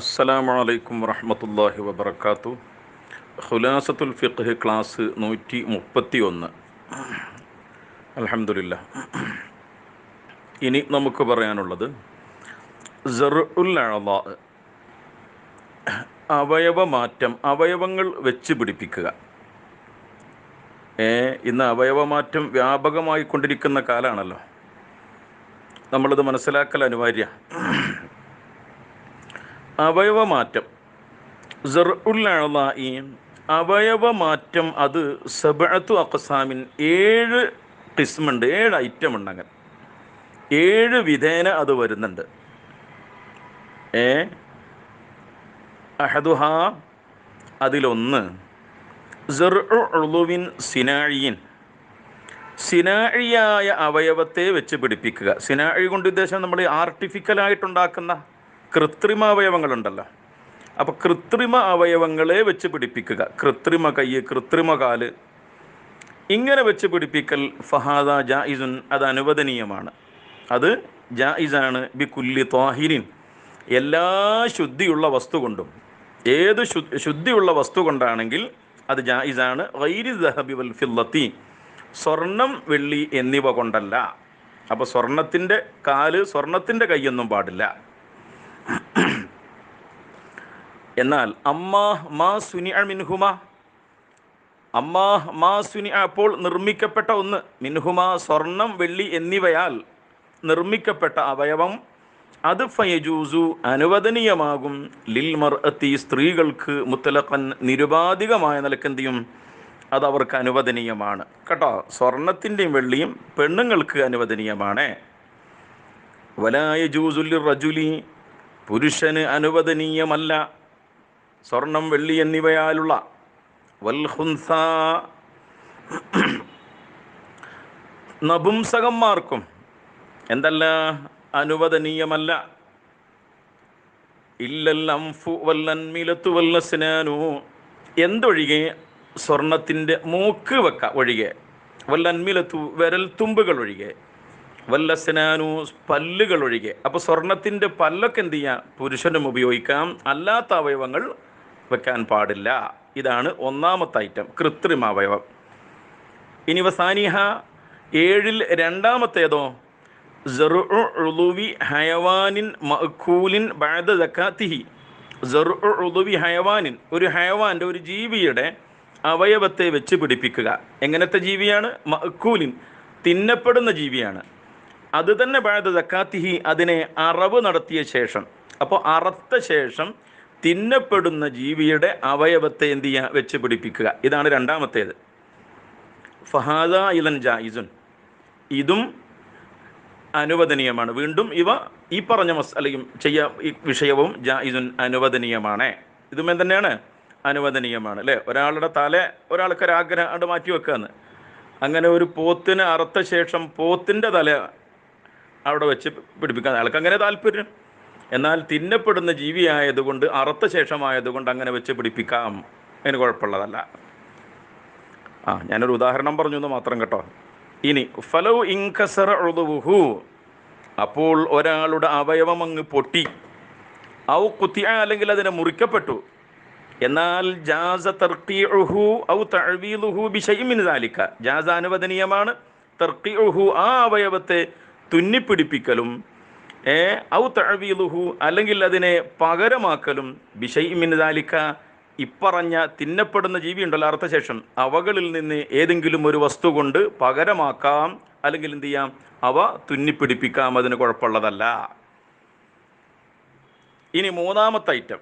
അസ്സലാമു അലൈക്കും വറഹമത്തല്ലാഹി വബർക്കാത്തു ഖുലാസത്തുൽ ഫിഖ് ക്ലാസ് നൂറ്റി മുപ്പത്തി ഒന്ന് അലഹമില്ല ഇനി നമുക്ക് പറയാനുള്ളത് ജറുൽ അവയവ മാറ്റം അവയവങ്ങൾ വെച്ച് പിടിപ്പിക്കുക. ഏ ഇന്ന് അവയവമാറ്റം വ്യാപകമായി കൊണ്ടിരിക്കുന്ന കാലമാണല്ലോ നമ്മളിത് മനസ്സിലാക്കൽ അനിവാര്യ അവയവമാറ്റം. ജറുല്ലായി അവയവമാറ്റം അത് സബഅത്തു അഖസാമിൻ ഏഴ് കിസ്മുണ്ട് ഏഴ് ഐറ്റം ഉണ്ട് അങ്ങനെ. ഏഴ് വിധേന അത് വരുന്നുണ്ട്. ഏ? അഹദുഹ അതിലൊന്ന്. ഉളുവിൻ സിനാഴിയിൻ സിനാഴിയായ അവയവത്തെ വെച്ച് പിടിപ്പിക്കുക. സിനാഴി കൊണ്ട് ഉദ്ദേശം നമ്മൾ ആർട്ടിഫിക്കലായിട്ടുണ്ടാക്കുന്ന കൃത്രിമ അവയവങ്ങളുണ്ടല്ലോ. അപ്പോൾ കൃത്രിമ അവയവങ്ങളെ വെച്ച് പിടിപ്പിക്കുക. കൃത്രിമ കൈ കൃത്രിമ കാൽ. ഇങ്ങനെ വെച്ച് പിടിപ്പിക്കൽ ഫഹാദ ജായിസുൻ അത് അനുവദനീയമാണ്. അത് ജായിസാണ് ബി കുല്ലി ത്വാഹിരിൻ. എല്ലാ ശുദ്ധിയുള്ള വസ്തു കൊണ്ടും ഏത് ശുദ്ധിയുള്ള വസ്തു കൊണ്ടാണെങ്കിൽ അത് ജായിസാണ് വൈരി ദഹബി വൽ ഫില്ലത്തി. സ്വർണം വെള്ളി എന്നിവ കൊണ്ടല്ല. അപ്പോൾ സ്വർണത്തിന്റെ കാൽ സ്വർണത്തിന്റെ കൈയൊന്നും പാടില്ല. എന്നാൽ അമ്മാ മാ സുനി മിൻഹുമ. അമ്മാ മാ സുനി അപ്പോൾ നിർമ്മിക്കപ്പെട്ട ഒന്ന് മിൻഹുമ സ്വർണം വെള്ളി എന്നിവയാൽ നിർമ്മിക്കപ്പെട്ട അവയവം. അത് ഫയജൂസു അനുവദനീയമാകും. ലിൽമർ എത്തി സ്ത്രീകൾക്ക് മുത്തലഖൻ നിരുപാധികമായ നിലക്കെന്തിയും അത് അവർക്ക് അനുവദനീയമാണ്. കേട്ടോ സ്വർണത്തിന്റെയും വെള്ളിയും പെണ്ണുങ്ങൾക്ക് അനുവദനീയമാണ്. വലായ ജൂസുല്ലി റജുലി പുരുഷന് അനുവദനീയമല്ല. സ്വർണം വെള്ളി എന്നിവയാലുള്ള വൽഹുൻസ നപുംസകന്മാർക്കും എന്തല്ല? അനുവദനീയമല്ല. ഇല്ലൽ അംഫു വല്ലൻമിലത്തു വല്ലസ്നാനു എന്തൊഴികെ? സ്വർണത്തിന്റെ മൂക്ക് വെക്ക ഒഴികെ. വല്ലൻമിലത്തു വിരൽ തുമ്പുകൾ ഒഴികെ. വല്ലസ്നാനു പല്ലുകൾ ഒഴികെ അപ്പോൾ സ്വർണത്തിന്റെ പല്ലൊക്കെ എന്ത് ചെയ്യാം? പുരുഷനും ഉപയോഗിക്കാം. അല്ലാത്ത അവയവങ്ങൾ വെക്കാൻ പാടില്ല. ഇതാണ് ഒന്നാമത്തെ ഐറ്റം കൃത്രിമ അവയവം. ഇനി വസാനിഹ ഏഴിൽ രണ്ടാമത്തേതോ? ജറുവി ഹയവാനിൻ മഖൂലിൻ സക്കാത്തിഹി ജറുവി ഹയവാനിൻ ഒരു ഹയവാന്റെ ഒരു ജീവിയുടെ അവയവത്തെ വെച്ച് പിടിപ്പിക്കുക. എങ്ങനത്തെ ജീവിയാണ്? മഖൂലിൻ തിന്നപ്പെടുന്ന ജീവിയാണ്. അത് തന്നെ ബഅദ സക്കാത്തിഹി അതിനെ അറവ് നടത്തിയ ശേഷം. അപ്പോൾ അറത്ത ശേഷം തിന്നപ്പെടുന്ന ജീവിയുടെ അവയവത്തെ എന്ത് ചെയ്യുക വെച്ച് പിടിപ്പിക്കുക. ഇതാണ് രണ്ടാമത്തേത്. ഫഹാദ ഇലൻ ജായിസുൻ. ഇതും അനുവദനീയമാണ്. വീണ്ടും ഇവ ഈ പറഞ്ഞ മസലയും ചെയ്യാ ഈ വിഷയവും ജായിസുൻ അനുവദനീയമാണ്. ഇതും തന്നെയാണ്? അനുവദനീയമാണ് അല്ലേ? ഒരാളുടെ തല ഒരാൾക്ക് ഒരാഗ്രഹം അത് മാറ്റി വെക്കാന്ന്. അങ്ങനെ ഒരു പോത്തിന് അറുത്ത ശേഷം പോത്തിന്റെ തല അവിടെ വെച്ച് പിടിപ്പിക്കാൻ അയാൾക്ക് അങ്ങനെ താല്പര്യം. എന്നാൽ തിന്നപ്പെടുന്ന ജീവിയായതുകൊണ്ട് അറുത്ത ശേഷമായതുകൊണ്ട് അങ്ങനെ വെച്ച് പിടിപ്പിക്കാം. അതിന് കുഴപ്പമുള്ളതല്ല. ആ ഞാനൊരു ഉദാഹരണം പറഞ്ഞു എന്ന് മാത്രം കേട്ടോ. ഇനി ഫലോ ഇൻകസറ ഉളുഹു അപ്പോൾ ഒരാളുടെ അവയവം അങ്ങ് പൊട്ടി. ഔ കുത്തിയ അല്ലെങ്കിൽ അതിനെ മുറിക്കപ്പെട്ടു. എന്നാൽ ജാസ തർക്കിഉഹു ഔ തഅവീലുഹു ബിശൈഇൻ താലിക്ക ജാസ അനുവദനീയമാണ് തർക്കിഉഹു ആ അവയവത്തെ തുന്നിപ്പിടിപ്പിക്കലും ഏ ഔ തഴവീലുഹു അല്ലെങ്കിൽ അതിനെ പകരമാക്കലും ബിഷൈമിൻദാലിക്ക ഇപ്പറഞ്ഞ തിന്നപ്പെടുന്ന ജീവി ഉണ്ടല്ലോ അർത്ഥശേഷം. അവകളിൽ നിന്ന് ഏതെങ്കിലും ഒരു വസ്തു കൊണ്ട് പകരമാക്കാം അല്ലെങ്കിൽ എന്ത് ചെയ്യാം? അവ തുന്നിപ്പിടിപ്പിക്കാം അതിന് കുഴപ്പമുള്ളതല്ല. ഇനി മൂന്നാമത്തെ ഐറ്റം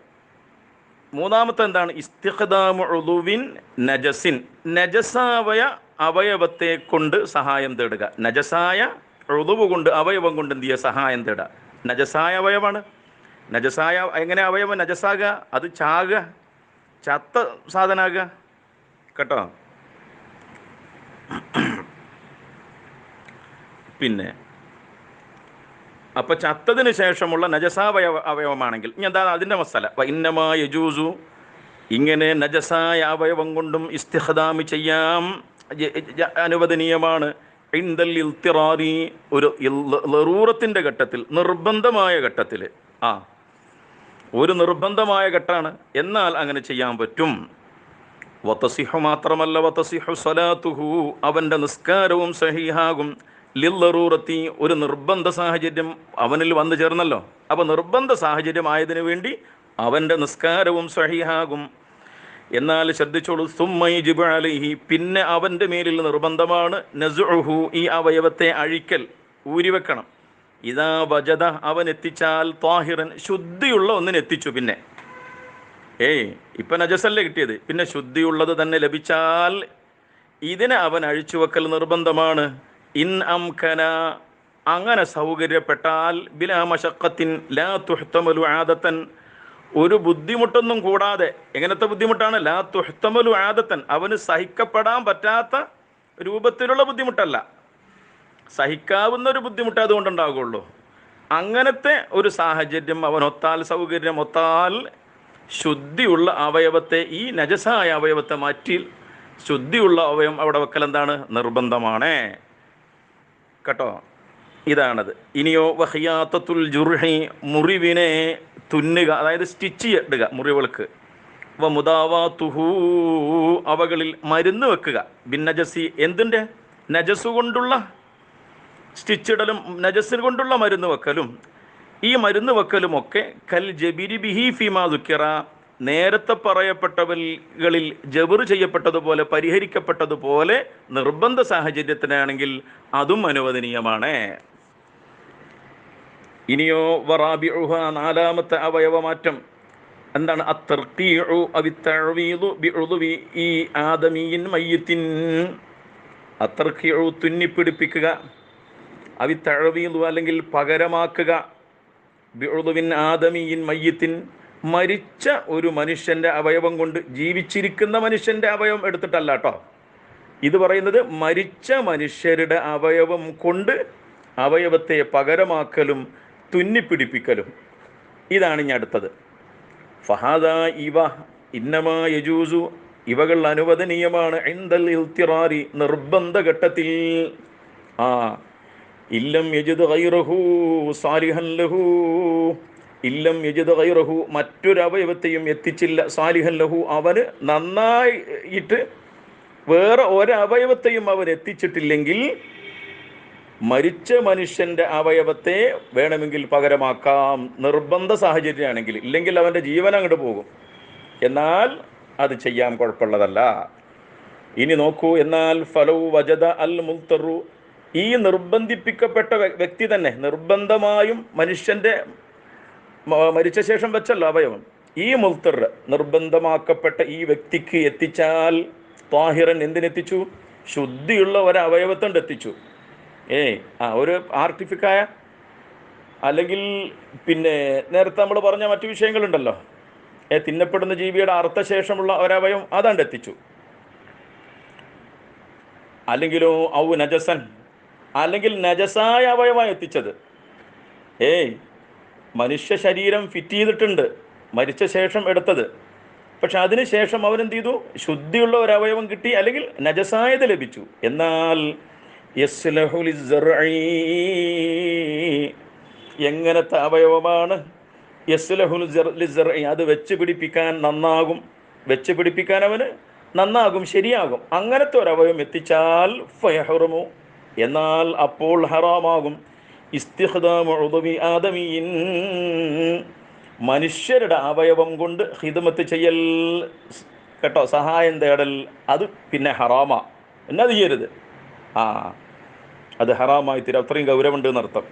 മൂന്നാമത്തെ എന്താണ്? ഇസ്തിഖദാമുവിൻ നജസിൻ. നജസാവയ അവയവത്തെ കൊണ്ട് സഹായം തേടുക. നജസായ ഉളുവ് കൊണ്ട് അവയവം കൊണ്ട് എന്ത് ചെയ്യുക? സഹായം തേടുക. നജസായ അവയവമാണ്. നജസായ എങ്ങനെ അവയവം നജസാകുക? അത് ചാകുക. ചത്ത സാധനാകുക. കേട്ടോ? പിന്നെ അപ്പോൾ ചത്തതിന് ശേഷമുള്ള നജസാവയ അവയവമാണെങ്കിൽ ഇനി എന്താ അതിന്റെ മസാല? വൈന്നമായ ജൂസു ഇങ്ങനെ നജസായ അവയവം കൊണ്ടും ഇസ്തിഹദാമി ചെയ്യാം. അനുവദനീയമാണ്. ഇൽത്തിറാറി ഒരു ലറൂറത്തിന്റെ ഘട്ടത്തിൽ നിർബന്ധമായ ഘട്ടത്തിൽ ആ ഒരു നിർബന്ധമായ ഘട്ടമാണ് എന്നാൽ അങ്ങനെ ചെയ്യാൻ പറ്റും. വത്തസിഹു മാത്രമല്ല വത്തസിഹു സലാത്തുഹു അവന്റെ നിസ്കാരവും സഹിഹാകും. ലില്ലറൂറത്തി ഒരു നിർബന്ധ സാഹചര്യം അവനിൽ വന്നു ചേർന്നല്ലോ. അപ്പോൾ നിർബന്ധ സാഹചര്യമായതിനു വേണ്ടി അവന്റെ നിസ്കാരവും സഹിഹാകും. എന്നാൽ ശ്രദ്ധിച്ചോളൂ സുമ്മൈ ജിബാലിഹി പിന്നെ അവന്റെ മേലിൽ നിർബന്ധമാണ് നസുഹു ഈ അവയവത്തെ അഴിക്കൽ ഊരിവെക്കണം ഇതാ വജത അവൻ എത്തിച്ചാൽ താഹിറൻ ശുദ്ധിയുള്ള ഒന്നിനെത്തിച്ചു പിന്നെ. ഏയ് ഇപ്പം നജസല്ലേ കിട്ടിയത്? പിന്നെ ശുദ്ധിയുള്ളത് തന്നെ ലഭിച്ചാൽ ഇതിനെ അവൻ അഴിച്ചു വെക്കൽ നിർബന്ധമാണ്. ഇൻ അംഖന അങ്ങനെ സൗകര്യപ്പെട്ടാൽ ബിലാമശക്കത്തിൻ ലാ തുഹ്തമലു ആദത്തൻ ഒരു ബുദ്ധിമുട്ടൊന്നും കൂടാതെ എങ്ങനത്തെ ബുദ്ധിമുട്ടാണ്? ലാ തുഹ്തമലു ആദത്തൻ. അവന് സഹിക്കപ്പെടാൻ പറ്റാത്ത രൂപത്തിലുള്ള ബുദ്ധിമുട്ടല്ല. സഹിക്കാവുന്ന ഒരു ബുദ്ധിമുട്ട് അതുകൊണ്ടുണ്ടാകുള്ളൂ അങ്ങനത്തെ ഒരു സാഹചര്യം അവൻ ഒത്താൽ സൗകര്യം ഒത്താൽ ശുദ്ധിയുള്ള അവയവത്തെ ഈ നജസായ അവയവത്തെ മാറ്റി ശുദ്ധിയുള്ള അവയവം അവിടെ വെക്കൽ എന്താണ്? നിർബന്ധമാണ്. കേട്ടോ? ഇതാണത്. ഇനിയോ വഹിയാത്തത്തുൽ ജുർഹി മുറിവിനെ തുന്നുക അതായത് സ്റ്റിച്ച് ഇടുക മുറിവുകൾക്ക്. വ മുതാവാത്തുഹു അവകളിൽ മരുന്ന് വെക്കുക. ബിന്നജസി നജസി എന്തിന്റെ നജസ് കൊണ്ടുള്ള സ്റ്റിച്ചിടലും നജസ്സിന് കൊണ്ടുള്ള മരുന്ന് വെക്കലും. ഈ മരുന്ന് വെക്കലുമൊക്കെ കൽ ജബിരി ബിഹി ഫിമാ ദുക്കിറ നേരത്തെ പറയപ്പെട്ടവകളിൽ ജബർ ചെയ്യപ്പെട്ടതുപോലെ പരിഹരിക്കപ്പെട്ടതുപോലെ നിർബന്ധ സാഹചര്യത്തിനാണെങ്കിൽ അതും അനുവദനീയമാണ്. ഇനിയോ വറാബിഉഹ നാലാമത്തെ അവയവമാറ്റം. എന്താണ്? ഈ ആദമീൻ മയ്യത്തിൻ. അത്തർക്കിഴു തുന്നിപ്പിടിപ്പിക്കുക അവിത്തഴവീതു അല്ലെങ്കിൽ പകരമാക്കുക. ബിഴുതുവിൻ ആദമീൻ മയ്യത്തിൻ മരിച്ച ഒരു മനുഷ്യന്റെ അവയവം കൊണ്ട് ജീവിച്ചിരിക്കുന്ന മനുഷ്യന്റെ അവയവം എടുത്തിട്ടല്ല കേട്ടോ ഇത് പറയുന്നത് മരിച്ച മനുഷ്യരുടെ അവയവം കൊണ്ട് അവയവത്തെ പകരമാക്കലും തുന്നിപ്പിടിപ്പിക്കലും. ഇതാണ് ഇനി അടുത്തത്. ഫഹാദ ഇവ ഇന്നമാ യജൂസു ഇവകൾ അനുവദനീയമാണ്. ഇൽത്തിറാരി നിർബന്ധ ഘട്ടത്തിൽ. ആ ഇല്ലം യജുദ് ഗൈറഹു സാലിഹൻ ലഹു. ഇല്ലം യജുദ് ഗൈറഹു മറ്റൊരവയവത്തെയും എത്തിച്ചില്ല. സാലിഹൻ ലഹു അവന് നന്നായിട്ട് വേറെ ഒരവയവത്തെയും അവൻ എത്തിച്ചിട്ടില്ലെങ്കിൽ മരിച്ച മനുഷ്യന്റെ അവയവത്തെ വേണമെങ്കിൽ പകരമാക്കാം. നിർബന്ധ സാഹചര്യമാണെങ്കിൽ ഇല്ലെങ്കിൽ അവന്റെ ജീവൻ അങ്ങോട്ട് പോകും. എന്നാൽ അത് ചെയ്യാൻ കുഴപ്പമുള്ളതല്ല. ഇനി നോക്കൂ എന്നാൽ ഫലവു വജത അൽ മുൽത്തറു. ഈ നിർബന്ധിപ്പിക്കപ്പെട്ട വ്യക്തി തന്നെ നിർബന്ധമായും മനുഷ്യന്റെ മരിച്ച ശേഷം വെച്ചല്ലോ അവയവം. ഈ മുൽത്തർ നിർബന്ധമാക്കപ്പെട്ട ഈ വ്യക്തിക്ക് എത്തിച്ചാൽ താഹിറൻ എന്തിനെത്തിച്ചു? ശുദ്ധിയുള്ള ഒരു അവയവത്തോണ്ട് എത്തിച്ചു. ഏ ആ ഒരു ആർട്ടിഫിക്കായ അല്ലെങ്കിൽ പിന്നെ നേരത്തെ നമ്മൾ പറഞ്ഞ മറ്റു വിഷയങ്ങളുണ്ടല്ലോ. ഏ തിന്നപ്പെടുന്ന ജീവിയുടെ അർത്ഥശേഷമുള്ള ഒരവയം അതാണ്ട് എത്തിച്ചു. അല്ലെങ്കിലോ ഔ നജസൻ അല്ലെങ്കിൽ നജസായ അവയവമായി എത്തിച്ചത്. ഏയ് മനുഷ്യ ശരീരം ഫിറ്റ് ചെയ്തിട്ടുണ്ട് മരിച്ച ശേഷം എടുത്തത്. പക്ഷെ അതിനുശേഷം അവരെന്ത് ചെയ്തു? ശുദ്ധിയുള്ള ഒരു അവയവം കിട്ടി അല്ലെങ്കിൽ നജസായത് ലഭിച്ചു. എന്നാൽ. എങ്ങനത്തെ അവയവമാണ്? യസ്ലഹുൽ. അത് വെച്ച് പിടിപ്പിക്കാൻ നന്നാകും. വെച്ച് പിടിപ്പിക്കാൻ അവന് നന്നാകും ശരിയാകും. അങ്ങനത്തെ ഒരു അവയവം എത്തിച്ചാൽ ഫയഹറുമു. എന്നാൽ അപ്പോൾ ഹറാമാകും. ഇസ്തിഖ്ദാമു ഉദവി ആദമീൻ. മനുഷ്യരുടെ അവയവം കൊണ്ട് ഹിദമത്ത് ചെയ്യൽ കേട്ടോ സഹായം തേടൽ അത് പിന്നെ ഹറാമ. എന്നാ അത് ചെയ്യരുത്. ആ അത് ഹറാമായി തീരും. അത്രയും ഗൗരവമുണ്ട് എന്നർത്ഥം.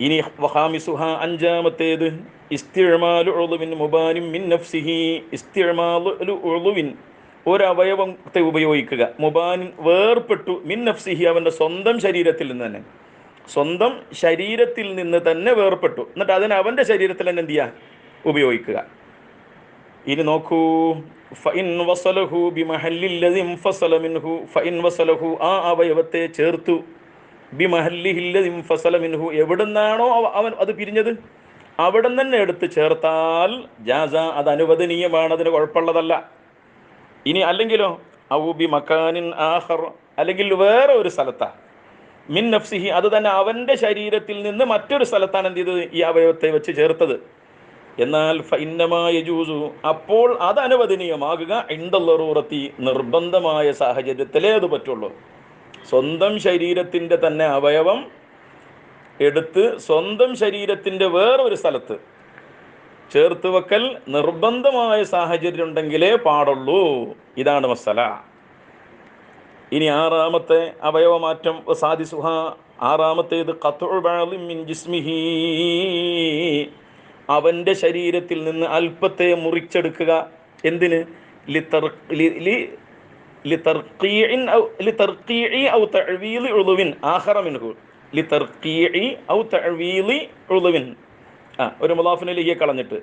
ഇനി വഹാമിസുഹ അഞ്ചാമത്തേത് ഒരവയവത്തെ ഉപയോഗിക്കുക. മുബാനിൻ വേർപെട്ടു മിൻ നഫ്സിഹി അവന്റെ സ്വന്തം ശരീരത്തിൽ നിന്ന് തന്നെ. സ്വന്തം ശരീരത്തിൽ നിന്ന് തന്നെ വേർപെട്ടു എന്നിട്ട് അതിന് അവന്റെ ശരീരത്തിൽ തന്നെ എന്ത് ചെയ്യുക? ഉപയോഗിക്കുക. ഇനി നോക്കൂ. വസലഹു വസലഹു ആ അവയവത്തെ ചേർത്തു. മിൻഹു എവിടുന്നാണോ അവൻ അത് പിരിഞ്ഞത്? അവിടെ തന്നെ എടുത്ത് ചേർത്താൽ ജാസ അത് അനുവദനീയമാണ് അതിന് കുഴപ്പമുള്ളതല്ല. ഇനി അല്ലെങ്കിലോ ഔബി മക്കാനിൻ ആഹർ അല്ലെങ്കിൽ വേറെ ഒരു സ്ഥലത്താണ് മിൻ നഫ്സിഹി അത് തന്നെ അവന്റെ ശരീരത്തിൽ നിന്ന് മറ്റൊരു സ്ഥലത്താണ് എന്ത് ചെയ്തത്? ഈ അവയവത്തെ വെച്ച് ചേർത്തത്. എന്നാൽ ഫൈന്നമായ ജൂസു അപ്പോൾ അത് അനുവദനീയമാകുക ഇണ്ടല്ലറൂറത്തി നിർബന്ധമായ സാഹചര്യത്തിലേ അത് പറ്റുള്ളൂ. സ്വന്തം ശരീരത്തിന്റെ തന്നെ അവയവം എടുത്ത് സ്വന്തം ശരീരത്തിന്റെ വേറൊരു സ്ഥലത്ത് ചേർത്ത് വെക്കൽ നിർബന്ധമായ സാഹചര്യം ഉണ്ടെങ്കിലേ പാടുള്ളൂ. ഇതാണ് മസല. ഇനി ആറാമത്തെ അവയവമാറ്റം സാധിസുഹ ആറാമത്തേത് മിൻ ജിസ്മിഹി. അവന്റെ ശരീരത്തിൽ നിന്ന് അല്പത്തെ മുറിച്ചെടുക്കുക. എന്തിന്? ഒരു കളഞ്ഞിട്ട്.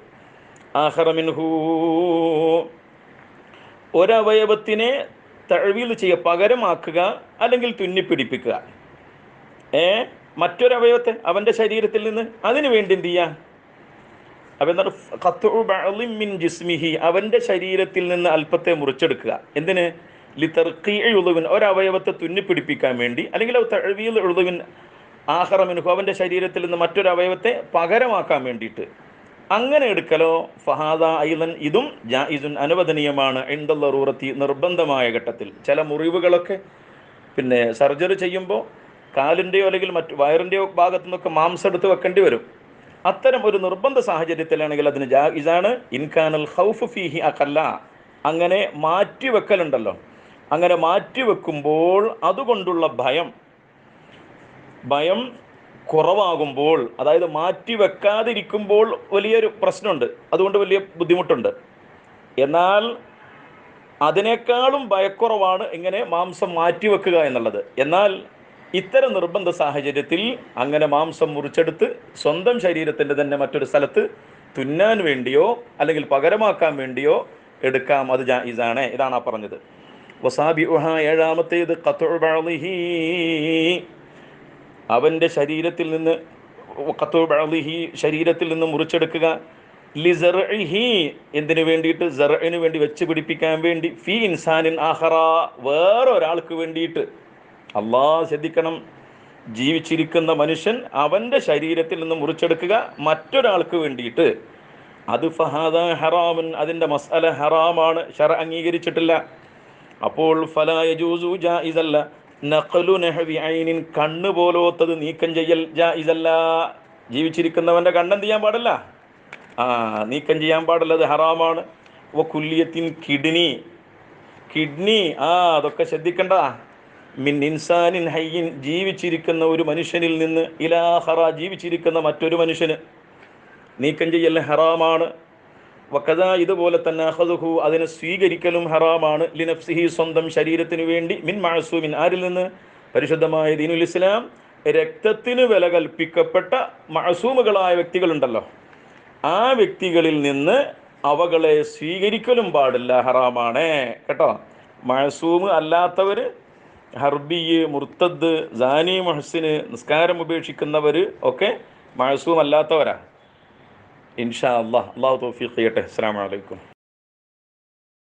ഒരവയവത്തിനെ തഴവീൽ ചെയ്യുക. പകരമാക്കുക അല്ലെങ്കിൽ തുന്നിപ്പിടിപ്പിക്കുക. ഏ? മറ്റൊരവയവത്തെ അവന്റെ ശരീരത്തിൽ നിന്ന് അതിനു വേണ്ടി എന്ത് ചെയ്യുക? ജിസ്മിഹി. അവന്റെ ശരീരത്തിൽ നിന്ന് അല്പത്തെ മുറിച്ചെടുക്കുക. എന്തിന്? ലിതർക്കീ ഉളുവിൻ. ഒരവയവത്തെ തുന്നിപ്പിടിപ്പിക്കാൻ വേണ്ടി. അല്ലെങ്കിൽ തഴവിയിൽ ഉളുവിൻ ആഹറമിനുഹു അവന്റെ ശരീരത്തിൽ നിന്ന് മറ്റൊരു അവയവത്തെ പകരമാക്കാൻ വേണ്ടിയിട്ട്. അങ്ങനെ എടുക്കലോ? ഫഹാദ ഐലൻ. ഇതും ജായിസുൻ അനുവദനീയമാണ്. ഇണ്ടല്ലറൂറത്തി നിർബന്ധമായ ഘട്ടത്തിൽ. ചില മുറിവുകളൊക്കെ പിന്നെ സർജറി ചെയ്യുമ്പോൾ കാലിന്റെയോ അല്ലെങ്കിൽ മറ്റു വയറിന്റെയോ ഭാഗത്തു നിന്നൊക്കെ മാംസം എടുത്ത് വെക്കേണ്ടി വരും. അത്തരം ഒരു നിർബന്ധ സാഹചര്യത്തിലാണെങ്കിൽ അതിന് ജായിസാണ്. ഇൻകാനൽ ഹൗഫ് ഫീഹി അഖല്ല. അങ്ങനെ മാറ്റിവെക്കലുണ്ടല്ലോ. അങ്ങനെ മാറ്റിവെക്കുമ്പോൾ അതുകൊണ്ടുള്ള ഭയം ഭയം കുറവാകുമ്പോൾ അതായത് മാറ്റി വെക്കാതിരിക്കുമ്പോൾ വലിയൊരു പ്രശ്നമുണ്ട്. അതുകൊണ്ട് വലിയ ബുദ്ധിമുട്ടുണ്ട്. എന്നാൽ അതിനേക്കാളും ഭയക്കുറവാണ് ഇങ്ങനെ മാംസം മാറ്റി വെക്കുക എന്നുള്ളത്. എന്നാൽ ഇത്തരം നിർബന്ധ സാഹചര്യത്തിൽ അങ്ങനെ മാംസം മുറിച്ചെടുത്ത് സ്വന്തം ശരീരത്തിന്റെ തന്നെ മറ്റൊരു സ്ഥലത്ത് തുന്നാൻ വേണ്ടിയോ അല്ലെങ്കിൽ പകരമാക്കാൻ വേണ്ടിയോ എടുക്കാം അത് ജായിസാണ്. ഇതാണ് ആ പറഞ്ഞത്. വസാബി ഏഴാമത്തേത് ബഅളിഹി. അവന്റെ ശരീരത്തിൽ നിന്ന് ബഅളിഹി ശരീരത്തിൽ നിന്ന് മുറിച്ചെടുക്കുക. ലിസർഹി എന്തിനു വേണ്ടിയിട്ട്? സറഇന് വേണ്ടി വെച്ച് പിടിപ്പിക്കാൻ വേണ്ടി. ഫി ഇൻസാനിൻ ആഹറ വേറൊരാൾക്ക് വേണ്ടിയിട്ട് അള്ളാഹ് ശ്രദ്ധിക്കണം. ജീവിച്ചിരിക്കുന്ന മനുഷ്യൻ അവന്റെ ശരീരത്തിൽ നിന്ന് മുറിച്ചെടുക്കുക മറ്റൊരാൾക്ക് വേണ്ടിയിട്ട്. അത് ഫഹാദ ഹറാമൻ അതിന്റെ മസാല ഹറാമാണ് ഷറ അംഗീകരിച്ചിട്ടില്ല. അപ്പോൾ ജായിസല്ല നഖലു നെഹവി ഐനിൻ കണ്ണ് പോലോത്തത് നീക്കം ചെയ്യൽ ജായിസല്ല ജീവിച്ചിരിക്കുന്നവന്റെ കണ്ണെന്ത് ചെയ്യാൻ പാടില്ല? ആ നീക്കം ചെയ്യാൻ പാടില്ല അത് ഹറാമാണ്. വ കുല്യത്തിൻ കിഡ്നി. കിഡ്നി ആ അതൊക്കെ ശ്രദ്ധിക്കണ്ട. മിൻ ഇൻസാനിൻ ഹയ്യിൻ ജീവിച്ചിരിക്കുന്ന ഒരു മനുഷ്യനിൽ നിന്ന് ഇലാ ഹറ ജീവിച്ചിരിക്കുന്ന മറ്റൊരു മനുഷ്യന് നീക്കം ചെയ്യൽ ഹറാമാണ്. വക്കത ഇതുപോലെ തന്നെ അഹദുഹു അതിനെ സ്വീകരിക്കലും ഹറാമാണ്. ലിനഫ്സിഹി സ്വന്തം ശരീരത്തിന് വേണ്ടി മിൻ മഴസൂമിൻ ആരിൽ നിന്ന്? പരിശുദ്ധമായ ദീനുൽ ഇസ്ലാം രക്തത്തിന് വില കൽപ്പിക്കപ്പെട്ട മഴസൂമുകളായ വ്യക്തികളുണ്ടല്ലോ. ആ വ്യക്തികളിൽ നിന്ന് അവകളെ സ്വീകരിക്കലും പാടില്ല ഹറാമാണ്. കേട്ടോ? മഴസൂമ് അല്ലാത്തവർ ഹർബിയ് മുർത്തദ് ജാനി മഹസിന് നിസ്കാരം ഉപേക്ഷിക്കുന്നവർ ഒക്കെ മഴസൂം അല്ലാത്തവരാ ഇൻഷാ അള്ളാഹ്. അള്ളാഹു തോഫീഖ് ചെയ്യട്ടെ. അസ്സാം വലൈക്കും